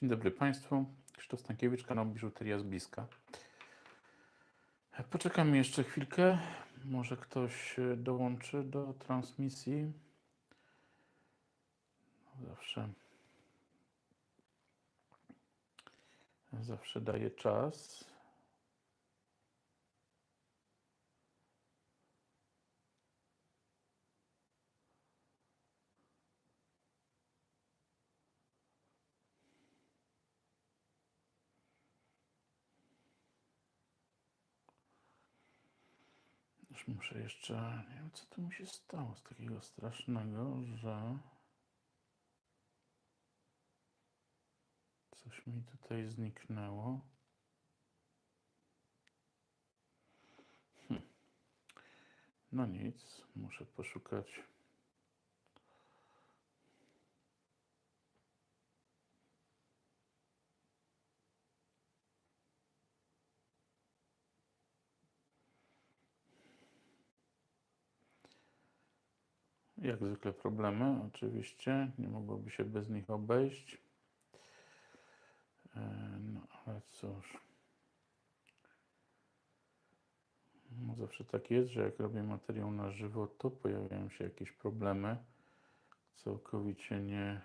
Dzień dobry Państwu. Krzysztof Stankiewicz, kanał Biżuteria z Bliska. Poczekam jeszcze chwilkę. Może ktoś e, dołączy do transmisji. No, Zawsze. Zawsze daje czas. Już muszę jeszcze. Nie wiem, co tu mi się stało z takiego strasznego, że. Coś mi tutaj zniknęło. Hm. No nic, muszę poszukać. Jak zwykle problemy, oczywiście. Nie mogłoby się bez nich obejść. E, No ale cóż. No, zawsze tak jest, że jak robię materiał na żywo, to pojawiają się jakieś problemy. Całkowicie nie.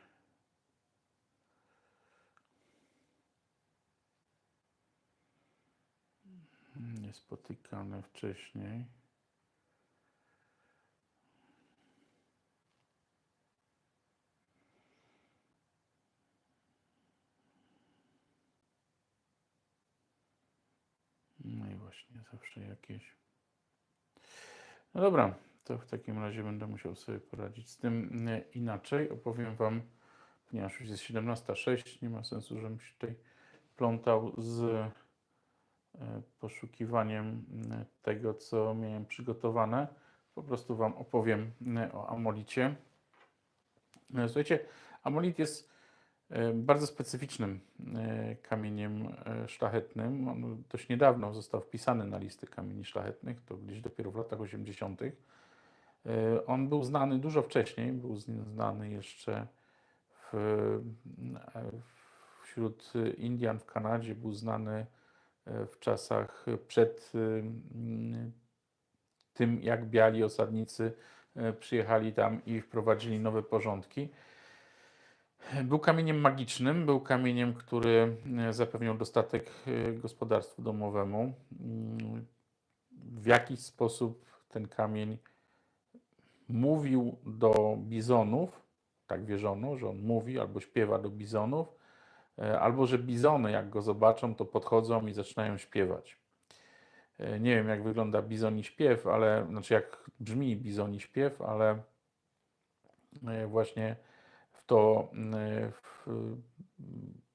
Niespotykane wcześniej. No i właśnie, zawsze jakieś. No dobra, to w takim razie będę musiał sobie poradzić z tym e, inaczej. Opowiem Wam, ponieważ już jest 17.06, nie ma sensu, żebym się tutaj plątał z e, poszukiwaniem e, tego, co miałem przygotowane. Po prostu Wam opowiem o amolicie. Słuchajcie, amolit jest bardzo specyficznym e, kamieniem e, szlachetnym. On dość niedawno został wpisany na listę kamieni szlachetnych, to gdzieś dopiero w latach 80. E, On był znany dużo wcześniej, był znany jeszcze w, e, wśród Indian w Kanadzie, był znany e, w czasach przed e, tym, jak biali osadnicy e, przyjechali tam i wprowadzili nowe porządki. Był kamieniem magicznym, był kamieniem, który e, zapewniał dostatek e, gospodarstwu domowemu. Mm, W jakiś sposób ten kamień mówił do bizonów, tak wierzono, że on mówi albo śpiewa do bizonów, e, albo że bizony, jak go zobaczą, to podchodzą i zaczynają śpiewać. Nie wiem, jak wygląda bizoni śpiew, ale znaczy jak brzmi bizoni śpiew, ale właśnie w to mm, w,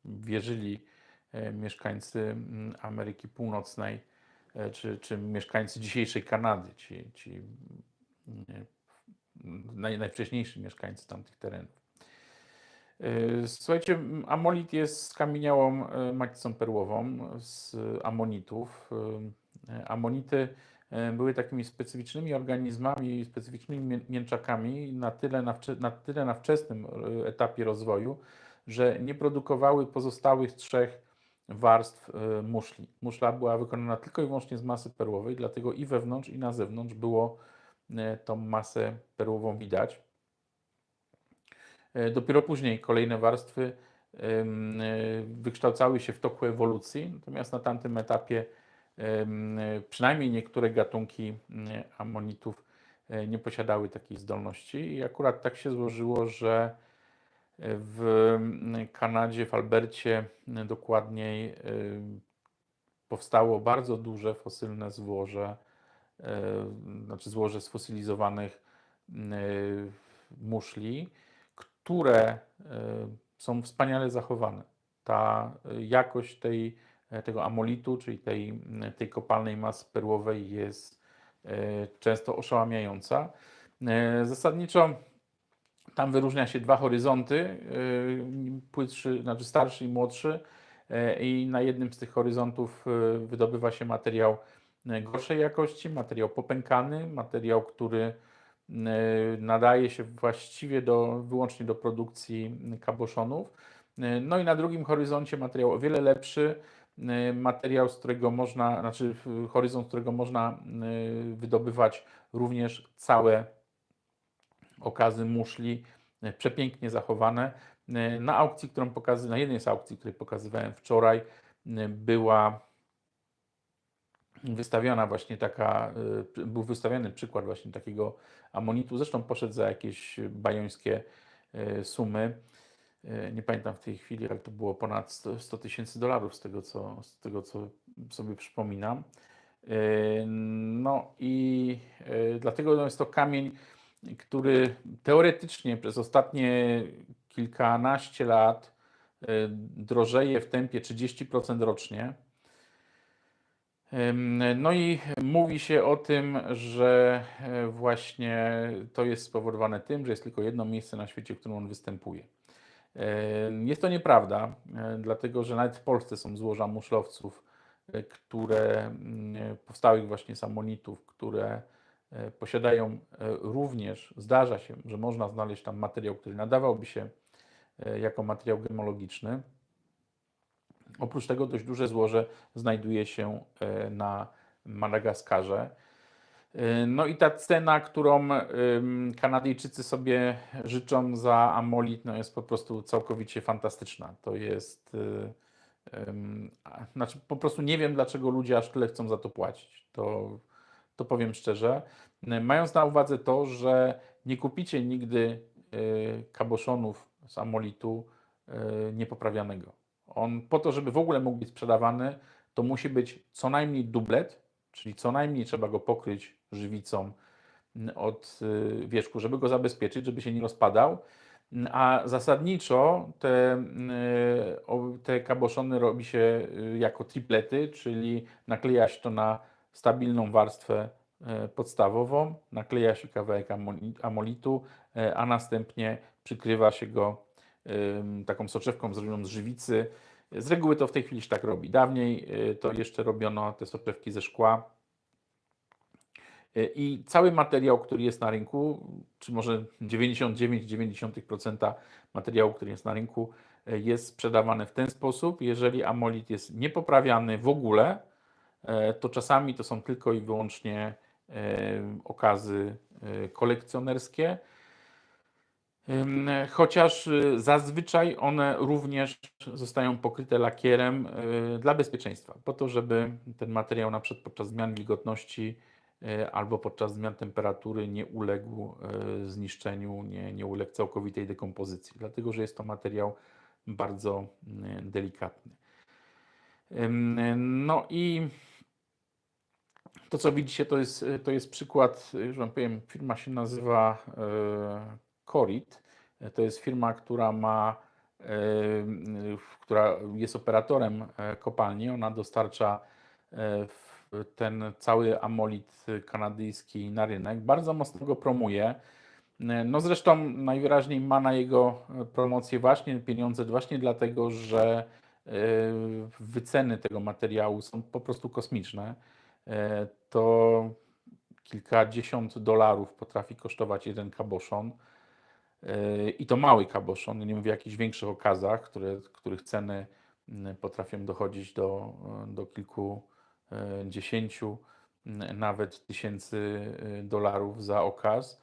wierzyli e, mieszkańcy mm, Ameryki Północnej, e, czy, czy mieszkańcy dzisiejszej Kanady, ci, ci mm, naj, najwcześniejsi mieszkańcy tamtych terenów. E, Słuchajcie, amolit jest skamieniałą e, macicą perłową z amonitów. E, Amonity e, były takimi specyficznymi organizmami, specyficznymi mię- mięczakami na tyle na, na tyle na wczesnym e, etapie rozwoju, że nie produkowały pozostałych trzech warstw e, muszli. Muszla była wykonana tylko i wyłącznie z masy perłowej, dlatego i wewnątrz, i na zewnątrz było e, tą masę perłową widać. E, Dopiero później kolejne warstwy e, wykształcały się w toku ewolucji, natomiast na tamtym etapie e, przynajmniej niektóre gatunki m, amonitów e, nie posiadały takiej zdolności i akurat tak się złożyło, że w m, Kanadzie, w Albercie m, dokładniej powstało bardzo duże fosylne złoże, e, znaczy złoże e, muszli, które e, są wspaniale zachowane. Ta e, jakość tej, e, tego amolitu, czyli tej, tej kopalnej masy perłowej jest e, często oszałamiająca. E, Zasadniczo tam wyróżnia się dwa horyzonty, płytszy, znaczy starszy i młodszy i na jednym z tych horyzontów wydobywa się materiał gorszej jakości, materiał popękany, materiał, który nadaje się właściwie do, wyłącznie do produkcji kaboszonów. E, No i na drugim horyzoncie materiał o wiele lepszy, e, materiał, z którego można, znaczy horyzont, z którego można e, wydobywać również całe okazy muszli, e, przepięknie zachowane. Na aukcji, którą pokazywałem, na jednej z aukcji, której pokazywałem wczoraj, była wystawiona właśnie taka, y, był wystawiony przykład właśnie takiego amonitu. Zresztą poszedł za jakieś bajońskie y, sumy. Y, Nie pamiętam w tej chwili, ale to było ponad 100 100 tysięcy dolarów z tego, co, z tego, co sobie przypominam. Y, No i y, dlatego jest to kamień, który teoretycznie przez ostatnie kilkanaście lat drożeje w tempie 30% rocznie. No i mówi się o tym, że e, właśnie to jest spowodowane tym, że jest tylko jedno miejsce na świecie, w którym on występuje. Jest to nieprawda, e, dlatego że nawet w Polsce są złoża muszlowców, e, które mm, powstałych właśnie z amonitów, które e, posiadają e, również, zdarza się, że można znaleźć tam materiał, który nadawałby się e, jako materiał gemologiczny. Oprócz tego dość duże złoże znajduje się e, na Madagaskarze. E, No i ta cena, którą ym, Kanadyjczycy sobie życzą za amolit, no jest po prostu całkowicie fantastyczna. To jest, y, ym, a- znaczy po prostu nie wiem, dlaczego ludzie aż tyle chcą za to płacić. To, to powiem szczerze. Mając na uwadze to, że nie kupicie nigdy kaboszonów z amolitu niepoprawianego. On po to, żeby w ogóle mógł być sprzedawany, to musi być co najmniej dublet, czyli co najmniej trzeba go pokryć żywicą mm, od y, wierzchu, żeby go zabezpieczyć, żeby się nie rozpadał. Mm, A zasadniczo te, y, o- te kaboszony robi się y, jako triplety, czyli nakleja się to na stabilną warstwę podstawową, nakleja się kawałek amolitu, a następnie przykrywa się go taką soczewką zrobioną z żywicy. Z reguły to w tej chwili się tak robi. Dawniej y, to jeszcze robiono te soczewki ze szkła. Y, I cały materiał, który jest na rynku, czy może 99,9% materiału, który jest na rynku, y, jest sprzedawany w ten sposób. Jeżeli amolit jest niepoprawiany w ogóle, to czasami to są tylko i wyłącznie okazy kolekcjonerskie. Chociaż y, zazwyczaj one również zostają pokryte lakierem y, dla bezpieczeństwa, po to, żeby ten materiał na przykład podczas zmian wilgotności y, albo podczas zmian temperatury nie uległ zniszczeniu, nie, nie uległ całkowitej dekompozycji, dlatego że jest to materiał bardzo delikatny. No i to, co widzicie, to jest, to jest przykład, już Wam powiem, firma się nazywa Corit. To jest firma, która ma, która jest operatorem e, kopalni. Ona dostarcza e, ten cały amolit kanadyjski na rynek. Bardzo mocno go promuje. E, No zresztą najwyraźniej ma na jego promocję właśnie pieniądze, właśnie dlatego, że wyceny tego materiału są po prostu kosmiczne. To kilkadziesiąt dolarów potrafi kosztować jeden kaboszon. E, I to mały kaboszon, nie mówię o jakichś większych okazach, które, których ceny mm, potrafią dochodzić do, do kilkudziesięciu mm, nawet tysięcy e, dolarów za okaz.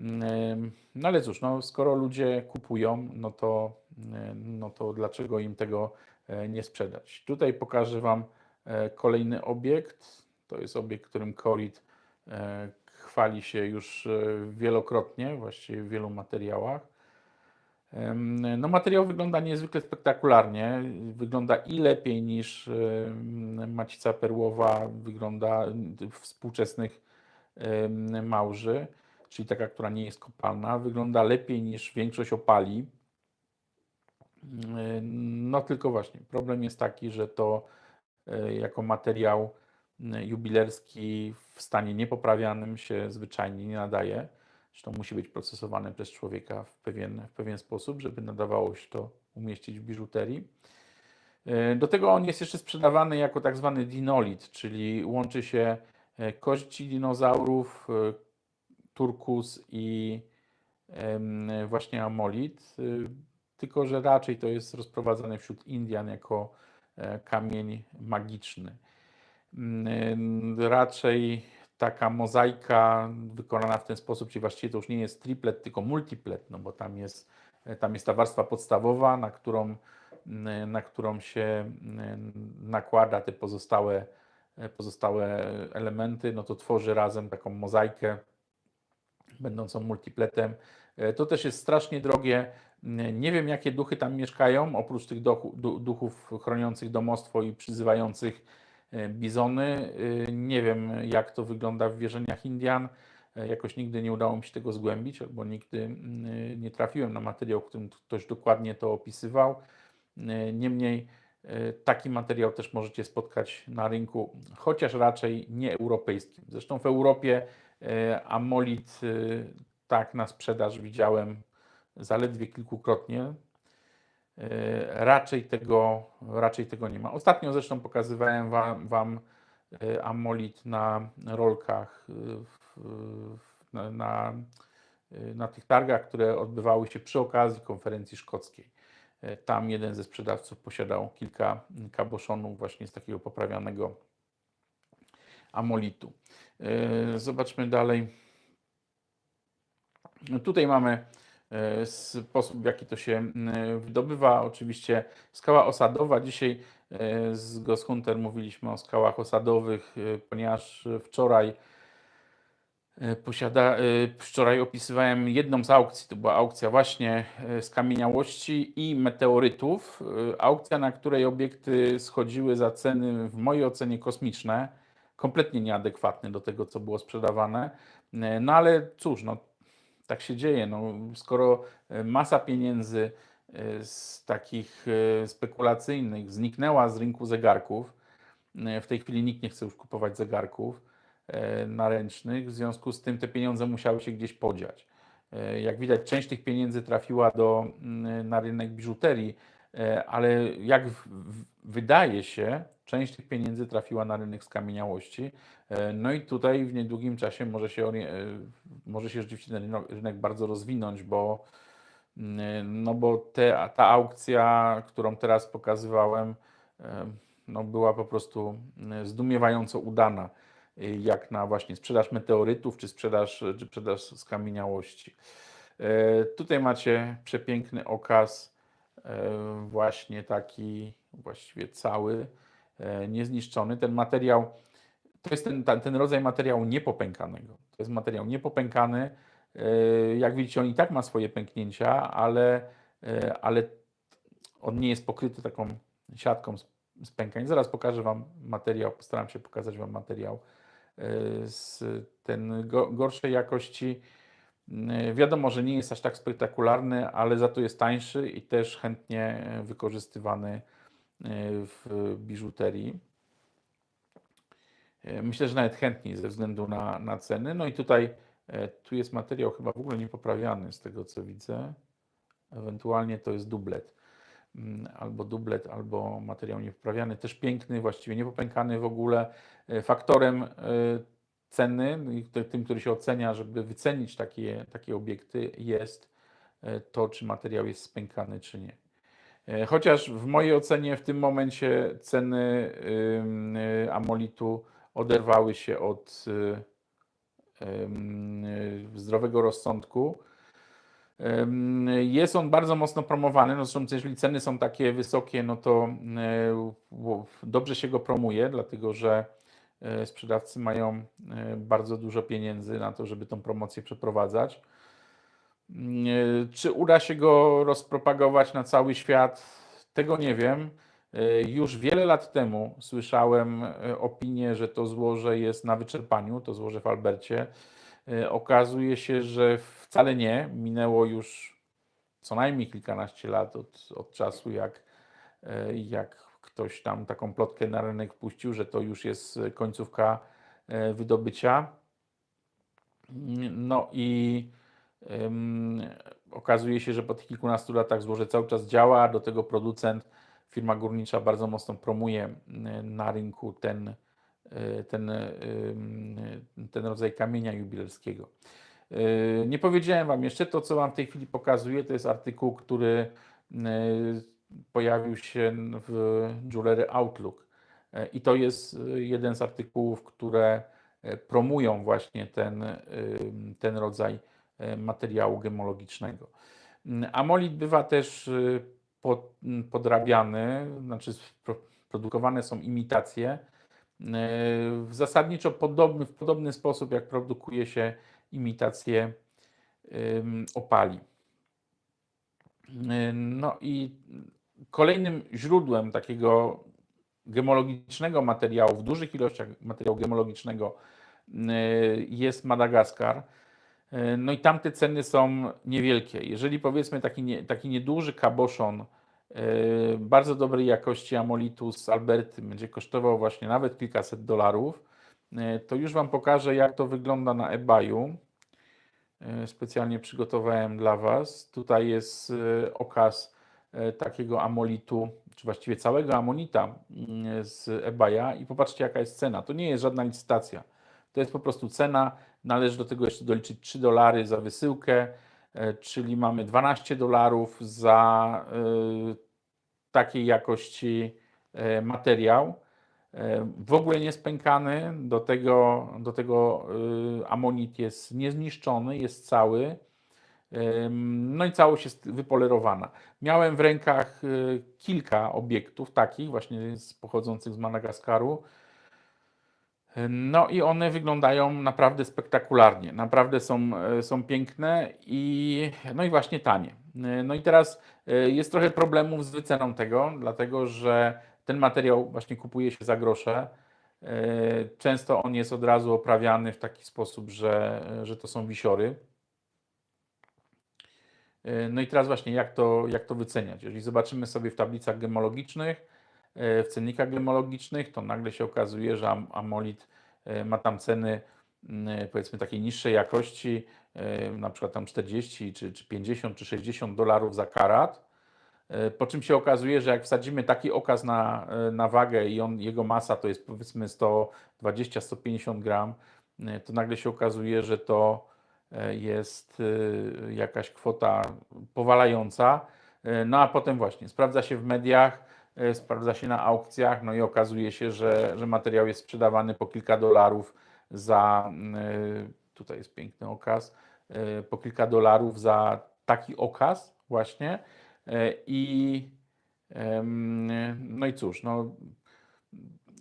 Mm, No ale cóż, no, skoro ludzie kupują, no to, e, no to dlaczego im tego e, nie sprzedać? Tutaj pokażę Wam e, kolejny obiekt. To jest obiekt, którym Corit e, chwali się już e, wielokrotnie, właściwie w wielu materiałach. No, materiał wygląda niezwykle spektakularnie. Wygląda i lepiej niż macica perłowa wygląda w współczesnych małży, czyli taka, która nie jest kopalna. Wygląda lepiej niż większość opali. No tylko właśnie, problem jest taki, że to e, jako materiał jubilerski w stanie niepoprawianym się zwyczajnie nie nadaje. Zresztą musi być procesowane przez człowieka w pewien, w pewien sposób, żeby nadawało się to umieścić w biżuterii. E, Do tego on jest jeszcze sprzedawany jako tak zwany dinolit, czyli łączy się e, kości dinozaurów, e, turkus i właśnie amolit. Tylko że raczej to jest rozprowadzane wśród Indian jako e, kamień magiczny. Mm, Raczej taka mozaika wykonana w ten sposób, czyli właściwie to już nie jest triplet, tylko multiplet, no bo tam jest, tam jest ta warstwa podstawowa, na którą, na którą się nakłada te pozostałe, pozostałe elementy, no to tworzy razem taką mozaikę będącą multipletem. To też jest strasznie drogie. Nie wiem, jakie duchy tam mieszkają, oprócz tych duchów chroniących domostwo i przyzywających bizony. E, Nie wiem, jak to wygląda w wierzeniach Indian. E, Jakoś nigdy nie udało mi się tego zgłębić, albo nigdy nie trafiłem na materiał, w którym ktoś dokładnie to opisywał. E, Niemniej e, taki materiał też możecie spotkać na rynku, chociaż raczej nie europejskim. Zresztą w Europie e, amolit e, tak na sprzedaż widziałem zaledwie kilkukrotnie. E, Raczej tego, raczej tego nie ma. Ostatnio zresztą pokazywałem Wam, wam e, amolit na rolkach e, na, na, na tych targach, które odbywały się przy okazji konferencji szkockiej. Tam jeden ze sprzedawców posiadał kilka kaboszonów właśnie z takiego poprawianego amolitu. Zobaczmy dalej. Tutaj mamy sposób, w jaki to się wydobywa. Oczywiście skała osadowa. Dzisiaj e, z Gosshunter mówiliśmy o skałach osadowych, e, ponieważ wczoraj e, posiada, e, wczoraj opisywałem jedną z aukcji. To była aukcja właśnie e, skamieniałości i meteorytów. E, Aukcja, na której obiekty schodziły za ceny w mojej ocenie kosmiczne, kompletnie nieadekwatne do tego, co było sprzedawane. E, No ale cóż, no, tak się dzieje. No, skoro e, masa pieniędzy e, z takich e, spekulacyjnych zniknęła z rynku zegarków, w tej chwili nikt nie chce już kupować zegarków naręcznych, w związku z tym te pieniądze musiały się gdzieś podziać. Jak widać, część tych pieniędzy trafiła do, mm, na rynek biżuterii, ale jak wydaje się, część tych pieniędzy trafiła na rynek skamieniałości. E, No i tutaj w niedługim czasie może się, e, może się rzeczywiście ten rynek- bardzo rozwinąć, bo, mm, no bo te, ta aukcja, którą teraz pokazywałem, e, no była po prostu zdumiewająco udana, jak na właśnie sprzedaż meteorytów czy sprzedaż, czy sprzedaż skamieniałości. E, Tutaj macie przepiękny okaz, e, właśnie taki właściwie cały, e, niezniszczony. Ten materiał to jest ten, ten rodzaj materiału niepopękanego. To jest materiał niepopękany. E, Jak widzicie, on i tak ma swoje pęknięcia, ale, e, ale on nie jest pokryty taką siatką z, pękań. Zaraz pokażę Wam materiał, postaram się pokazać Wam materiał e, z ten go, gorszej jakości. E, Wiadomo, że nie jest aż tak spektakularny, ale za to jest tańszy i też chętnie e, wykorzystywany e, w biżuterii. E, Myślę, że nawet chętniej ze względu na, na ceny. No i tutaj e, tu jest materiał chyba w ogóle niepoprawiany z tego co widzę. Ewentualnie to jest dublet. Mm, Albo dublet, albo materiał niepoprawiany. Też piękny, właściwie niepopękany w ogóle. E, Faktorem e, ceny, t- tym, który się ocenia, żeby wycenić takie, takie obiekty, jest e, to, czy materiał jest spękany, czy nie. E, Chociaż w mojej ocenie w tym momencie ceny y, amolitu oderwały się od y, zdrowego rozsądku. Jest on bardzo mocno promowany. No zresztą, jeżeli ceny są takie wysokie, no to dobrze się go promuje, dlatego że sprzedawcy mają bardzo dużo pieniędzy na to, żeby tą promocję przeprowadzać. Nie, Czy uda się go rozpropagować na cały świat? Tego nie wiem. E, Już wiele lat temu słyszałem e, opinię, że to złoże jest na wyczerpaniu, to złoże w Albercie. E, Okazuje się, że wcale nie. Minęło już co najmniej kilkanaście lat od, od czasu, jak, e, jak ktoś tam taką plotkę na rynek puścił, że to już jest końcówka e, wydobycia. No i Okazuje się, że po tych kilkunastu latach złoże cały czas działa, do tego producent, firma górnicza bardzo mocno promuje na rynku ten, y, ten, ym, ten rodzaj kamienia jubilerskiego. Y, Nie powiedziałem Wam jeszcze, to co Wam w tej chwili pokazuję, to jest artykuł, który pojawił się w Jewelry Outlook. I to jest jeden z artykułów, które promują właśnie ten, ten rodzaj materiału gemologicznego. Amolit bywa też pod, podrabiany, znaczy produkowane są imitacje w zasadniczo podobny, w podobny sposób, jak produkuje się imitacje opali. No i kolejnym źródłem takiego gemologicznego materiału, w dużych ilościach materiału gemologicznego jest Madagaskar. No i tamte ceny są niewielkie. Jeżeli powiedzmy taki, nie, taki nieduży kaboszon bardzo dobrej jakości amolitu z Alberty będzie kosztował właśnie nawet kilkaset dolarów, to już Wam pokażę jak to wygląda na eBayu. Specjalnie przygotowałem dla Was. Tutaj jest okaz takiego amolitu, czy właściwie całego amonita z eBaya i popatrzcie jaka jest cena. To nie jest żadna licytacja. To jest po prostu cena. Należy do tego jeszcze doliczyć 3 dolary za wysyłkę, czyli mamy 12 dolarów za takiej jakości materiał. W ogóle nie spękany, do tego, do tego amonit jest niezniszczony, jest cały. No i całość jest wypolerowana. Miałem w rękach kilka obiektów takich, właśnie pochodzących z Madagaskaru. No i one wyglądają naprawdę spektakularnie, naprawdę są, są piękne i, no i właśnie tanie. No i teraz jest trochę problemów z wyceną tego, dlatego że ten materiał właśnie kupuje się za grosze. Często on jest od razu oprawiany w taki sposób, że, że to są wisiory. No i teraz właśnie jak to, jak to wyceniać? Jeżeli zobaczymy sobie w tablicach gemologicznych, w cennikach gemologicznych, to nagle się okazuje, że amolit ma tam ceny powiedzmy takiej niższej jakości, na przykład tam 40 czy, czy 50 czy 60 dolarów za karat. Po czym się okazuje, że jak wsadzimy taki okaz na, na wagę i on, jego masa to jest powiedzmy 120-150 gram, to nagle się okazuje, że to jest jakaś kwota powalająca. No a potem właśnie sprawdza się w mediach, sprawdza się na aukcjach, no i okazuje się, że, że materiał jest sprzedawany po kilka dolarów za, tutaj jest piękny okaz, po kilka dolarów za taki okaz właśnie. I no i cóż, no,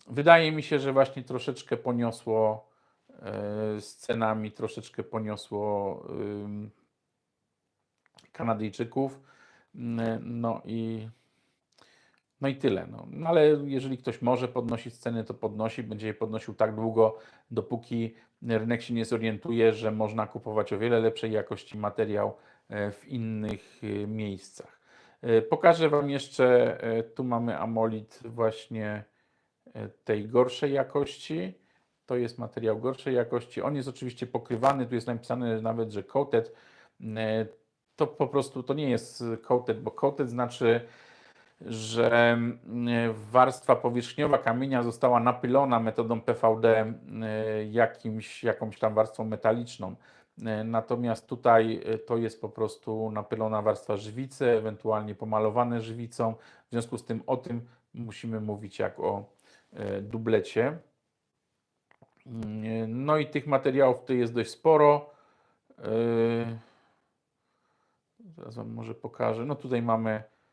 wydaje mi się, że właśnie troszeczkę poniosło z cenami, troszeczkę poniosło Kanadyjczyków. No i no i tyle. No. no. ale jeżeli ktoś może podnosić ceny, to podnosi, będzie je podnosił tak długo, dopóki rynek się nie zorientuje, że można kupować o wiele lepszej jakości materiał w innych miejscach. Pokażę Wam jeszcze, tu mamy amolit właśnie tej gorszej jakości. To jest materiał gorszej jakości. On jest oczywiście pokrywany, tu jest napisane nawet, że coated. To po prostu to nie jest coated, bo coated znaczy że mm, warstwa powierzchniowa kamienia została napylona metodą PVD e, jakimś, jakąś tam warstwą metaliczną. E, natomiast tutaj e, to jest po prostu napylona warstwa żywicy, ewentualnie pomalowane żywicą. W związku z tym o tym musimy mówić jak o dublecie. Mm, no i tych materiałów tutaj jest dość sporo. Zaraz Wam może pokażę. No tutaj mamy E,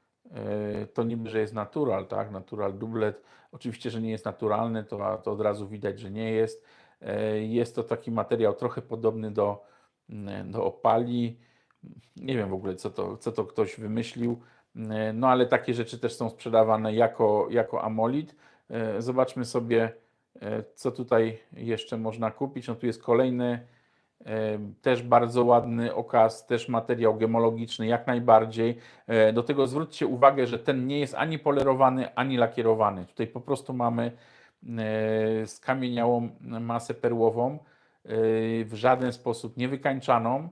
to niby, że jest natural, tak? Natural dublet. Oczywiście, że nie jest naturalny, to, to od razu widać, że nie jest. E, jest to taki materiał trochę podobny do, mm, do opali. Nie wiem w ogóle, co to, co to ktoś wymyślił. E, no ale takie rzeczy też są sprzedawane jako, jako amolit. Zobaczmy sobie, co tutaj jeszcze można kupić. No tu jest kolejny też bardzo ładny okaz, też materiał gemologiczny, jak najbardziej. E, do tego zwróćcie uwagę, że ten nie jest ani polerowany, ani lakierowany. Tutaj po prostu mamy e, skamieniałą masę perłową, e, w żaden sposób nie wykańczaną,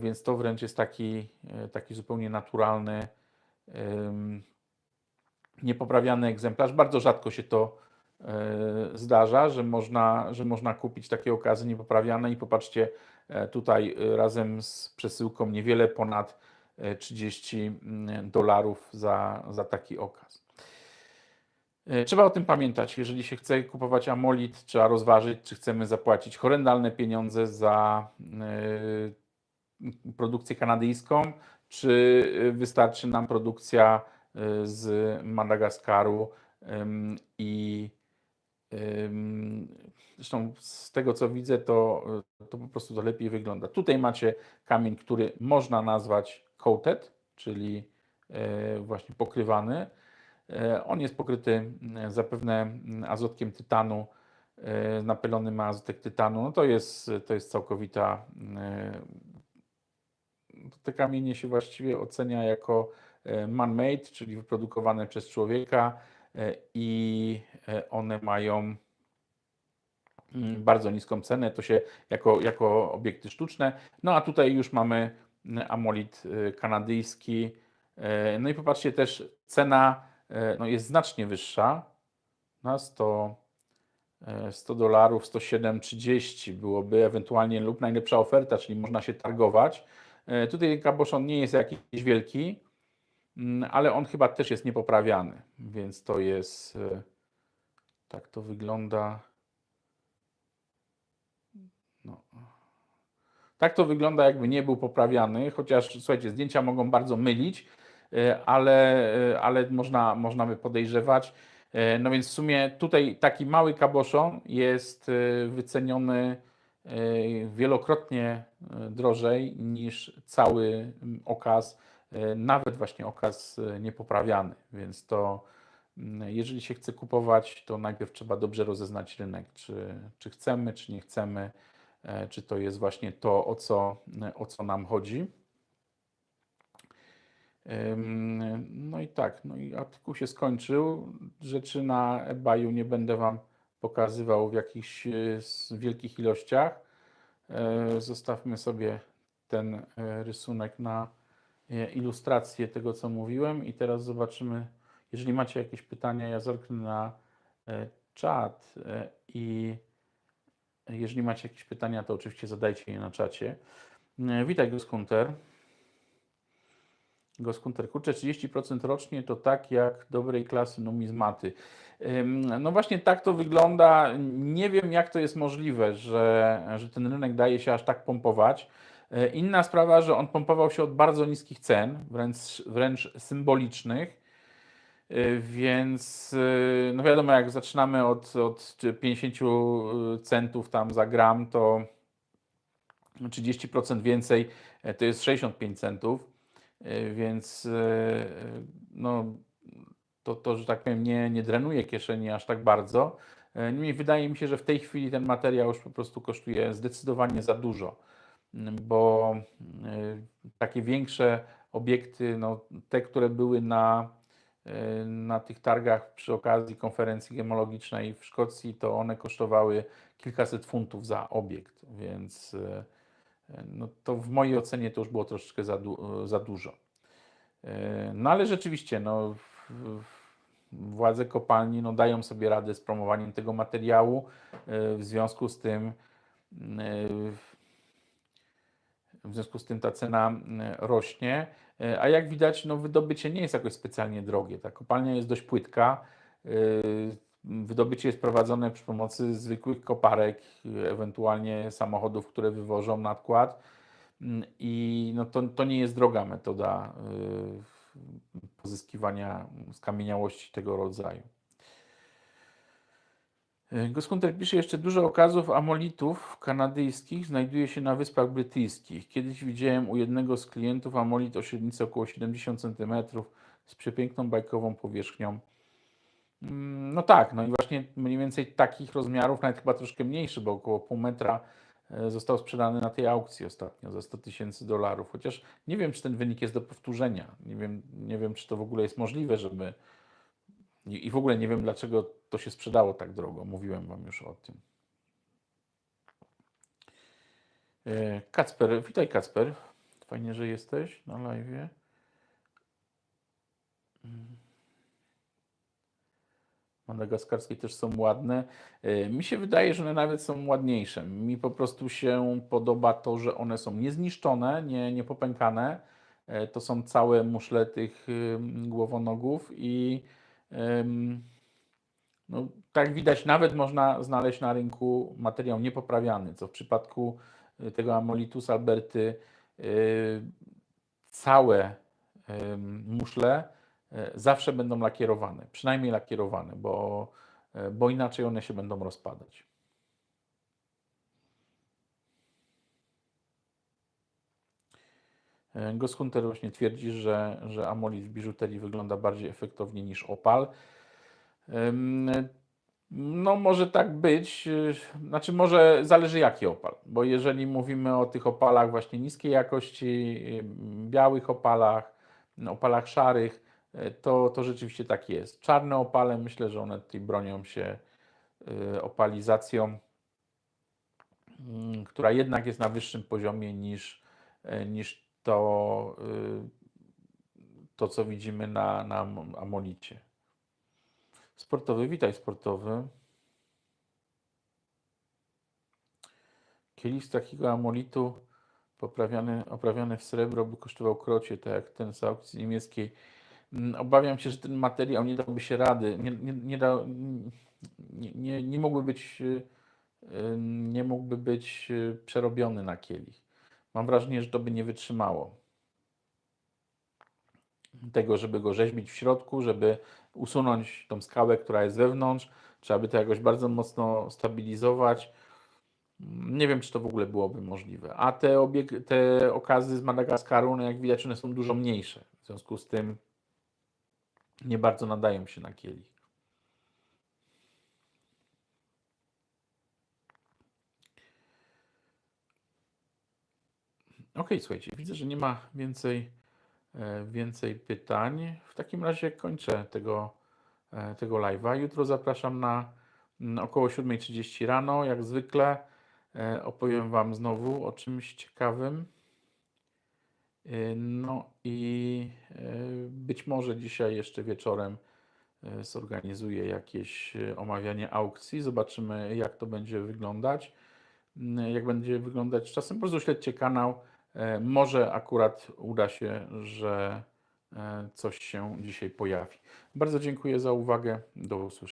więc to wręcz jest taki, taki zupełnie naturalny, niepoprawiany egzemplarz. Bardzo rzadko się to zdarza, że można, że można kupić takie okazy niepoprawiane i popatrzcie, e, tutaj e, razem z przesyłką niewiele ponad e, 30 mm, dolarów za, za taki okaz. E, Trzeba o tym pamiętać. Jeżeli się chce kupować amolit, trzeba rozważyć, czy chcemy zapłacić horrendalne pieniądze za e, produkcję kanadyjską, czy wystarczy nam produkcja e, z Madagaskaru i zresztą z tego co widzę, to, to po prostu to lepiej wygląda. Tutaj macie kamień, który można nazwać coated, czyli e, właśnie pokrywany. E, On jest pokryty zapewne azotkiem tytanu, napylony ma azotek tytanu. No to jest, to jest całkowita. Te kamienie się właściwie ocenia jako man-made, czyli wyprodukowane przez człowieka i e, one mają mm, bardzo niską cenę, to się jako, jako obiekty sztuczne. No a tutaj już mamy mm, amolit y, kanadyjski. E, No i popatrzcie też, cena e, no, jest znacznie wyższa. Na 100, e, 100 dolarów, 107,30 byłoby ewentualnie lub najlepsza oferta, czyli można się targować. E, Tutaj kaboszon nie jest jakiś wielki, ale on chyba też jest niepoprawiany, więc to jest, e, tak to wygląda. No. Tak to wygląda, jakby nie był poprawiany, chociaż słuchajcie, zdjęcia mogą bardzo mylić, e, ale, e, ale można, można by podejrzewać. No więc w sumie tutaj taki mały kaboszon jest wyceniony wielokrotnie drożej niż cały mm, okaz, nawet właśnie okaz e, niepoprawiany. Więc to mm, jeżeli się chce kupować, to najpierw trzeba dobrze rozeznać rynek, czy, czy chcemy, czy nie chcemy e, czy to jest właśnie to, o co, o co nam chodzi. No i tak, no i artykuł się skończył. Rzeczy na eBayu nie będę Wam pokazywał w jakichś e, wielkich ilościach. E, Zostawmy sobie ten e, rysunek na e, ilustrację tego, co mówiłem. I teraz zobaczymy, jeżeli macie jakieś pytania, ja zerknę na e, czat e, i jeżeli macie jakieś pytania, to oczywiście zadajcie je na czacie. E, Witaj, Goskunter. Goskunter, kurczę, 30% rocznie to tak jak dobrej klasy numizmaty. No właśnie tak to wygląda. Nie wiem, jak to jest możliwe, że, że ten rynek daje się aż tak pompować. E, Inna sprawa, że on pompował się od bardzo niskich cen, wręcz, wręcz symbolicznych. Y, Więc y, no wiadomo, jak zaczynamy od, od 50 centów tam za gram, to 30% więcej e, to jest 65 centów. Więc no, to, to, że tak powiem, nie, nie drenuje kieszeni aż tak bardzo. E, Niemniej wydaje mi się, że w tej chwili ten materiał już po prostu kosztuje zdecydowanie za dużo, bo y, takie większe obiekty, no, te, które były na, y, na tych targach przy okazji konferencji gemologicznej w Szkocji, to one kosztowały kilkaset funtów za obiekt, więc y, no to w mojej ocenie to już było troszeczkę za, za dużo. No ale rzeczywiście, no, władze kopalni no, dają sobie radę z promowaniem tego materiału. W związku z tym, w związku z tym ta cena e, rośnie. E, A jak widać, no, wydobycie nie jest jakoś specjalnie drogie. Ta kopalnia jest dość płytka. e, Wydobycie jest prowadzone przy pomocy zwykłych koparek, e, ewentualnie samochodów, które wywożą nadkład. Mm, I no to, to nie jest droga metoda y, pozyskiwania skamieniałości tego rodzaju. Goskunter pisze jeszcze, dużo okazów amolitów kanadyjskich znajduje się na Wyspach Brytyjskich. Kiedyś widziałem u jednego z klientów amolit o średnicy około 70 cm z przepiękną bajkową powierzchnią. Mm, No tak, no i właśnie mniej więcej takich rozmiarów, nawet chyba troszkę mniejszy, bo około pół metra e, został sprzedany na tej aukcji ostatnio za 100 tysięcy dolarów. Chociaż nie wiem, czy ten wynik jest do powtórzenia. Nie wiem, nie wiem, czy to w ogóle jest możliwe, żeby. I i w ogóle nie wiem, dlaczego to się sprzedało tak drogo. Mówiłem Wam już o tym. E, Kacper, witaj Kacper. Fajnie, że jesteś na live. Madagaskarskie też są ładne. E, Mi się wydaje, że one nawet są ładniejsze. Mi po prostu się podoba to, że one są niezniszczone, nie, nie popękane. e, to są całe muszle tych głowonogów i no, tak widać, nawet można znaleźć na rynku materiał niepoprawiany, co w przypadku y, tego Amolitus Alberty y, całe muszle y, zawsze będą lakierowane, przynajmniej lakierowane, bo, y, bo inaczej one się będą rozpadać. E, Ghost Hunter właśnie twierdzi, że, że amolit w biżuterii wygląda bardziej efektownie niż opal. No, może tak być. y, Znaczy, może zależy jaki opal, bo jeżeli mówimy o tych opalach właśnie niskiej jakości, y, białych opalach, opalach szarych, to, to rzeczywiście tak jest. Czarne opale, myślę, że one tutaj bronią się opalizacją, mm, która jednak jest na wyższym poziomie niż, niż to, y, to, co widzimy na, na am- amolicie. Sportowy, witaj sportowy. Kielich z takiego amolitu poprawiany, oprawiony w srebro by kosztował krocie, tak jak ten z aukcji niemieckiej. Mm, Obawiam się, że ten materiał nie dałby się rady, nie, nie, nie, da, nie, nie, nie mógłby być, y, y, nie mógłby być przerobiony na kielich. Mam wrażenie, że to by nie wytrzymało tego, żeby go rzeźbić w środku, żeby usunąć tą skałę, która jest wewnątrz, trzeba by to jakoś bardzo mocno stabilizować. Nie wiem, czy to w ogóle byłoby możliwe. A te, obieg- te okazy z Madagaskaru, no jak widać, one są dużo mniejsze. W związku z tym nie bardzo nadają się na kielich. Ok, słuchajcie, widzę, że nie ma więcej, e, więcej pytań. W takim razie kończę tego, e, tego live'a. Jutro zapraszam na mm, około 7.30 rano, jak zwykle. E, Opowiem Wam znowu o czymś ciekawym. No i być może dzisiaj jeszcze wieczorem zorganizuję jakieś omawianie aukcji. Zobaczymy, jak to będzie wyglądać. Mm, Jak będzie wyglądać czasem, po prostu śledźcie kanał. E, Może akurat uda się, że e, coś się dzisiaj pojawi. Bardzo dziękuję za uwagę. Do usłyszenia.